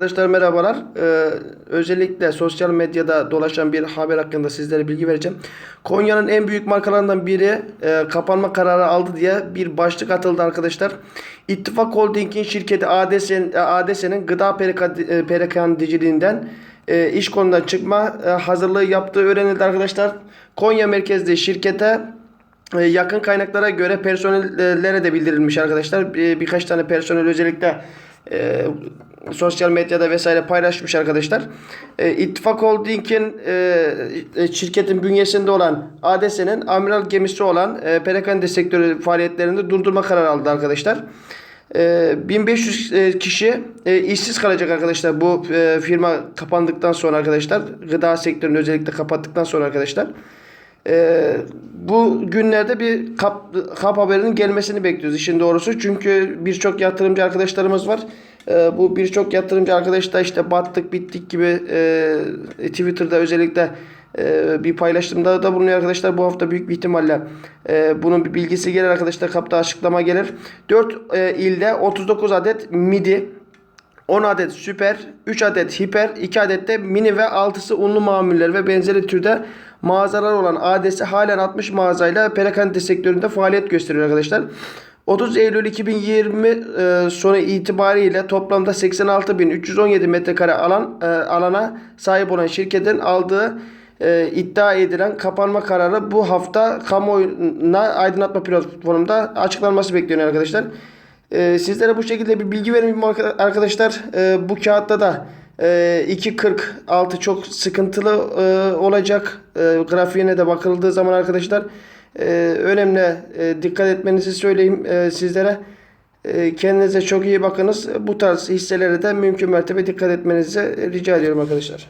Arkadaşlar merhabalar. Ee, özellikle sosyal medyada dolaşan bir haber hakkında sizlere bilgi vereceğim. Konya'nın en büyük markalarından biri e, kapanma kararı aldı diye bir başlık atıldı arkadaşlar. İttifak Holding'in şirketi ADS'nin ADS'nin gıda pereka- e, perakendiciliğinden e, iş konudan çıkma e, hazırlığı yaptığı öğrenildi arkadaşlar. Konya merkezli şirkete e, yakın kaynaklara göre personellere de bildirilmiş arkadaşlar. Bir, birkaç tane personel özellikle e, sosyal medyada vesaire paylaşmış arkadaşlar. E, İttifak Holding'in e, e, şirketin bünyesinde olan ADS'nin amiral gemisi olan e, perakende sektörü faaliyetlerini durdurma kararı aldı arkadaşlar. E, 1500 e, kişi e, işsiz kalacak arkadaşlar bu e, firma kapandıktan sonra arkadaşlar. Gıda sektörünü özellikle kapattıktan sonra arkadaşlar. Ee, bu günlerde bir kap, kap haberinin gelmesini bekliyoruz işin doğrusu. Çünkü birçok yatırımcı arkadaşlarımız var. Ee, bu birçok yatırımcı arkadaş da işte battık bittik gibi e, Twitter'da özellikle e, bir paylaşımda da bulunuyor arkadaşlar. Bu hafta büyük bir ihtimalle e, bunun bir bilgisi gelir arkadaşlar. Kapta açıklama gelir. 4 e, ilde 39 adet MIDI 10 adet süper, 3 adet hiper, 2 adet de mini ve 6'sı unlu mamuller ve benzeri türde mağazalar olan ADS halen 60 mağazayla perakende sektöründe faaliyet gösteriyor arkadaşlar. 30 Eylül 2020 e, sonu itibariyle toplamda 86.317 metrekare alan e, alana sahip olan şirketin aldığı e, iddia edilen kapanma kararı bu hafta kamuoyuna aydınlatma platformunda açıklanması bekleniyor arkadaşlar. Ee, sizlere bu şekilde bir bilgi vereyim arka- arkadaşlar. Ee, bu kağıtta da e, 2.46 çok sıkıntılı e, olacak. E, grafiğine de bakıldığı zaman arkadaşlar e, önemli e, dikkat etmenizi söyleyeyim e, sizlere. E, kendinize çok iyi bakınız. Bu tarz hisselere de mümkün mertebe dikkat etmenizi rica ediyorum arkadaşlar.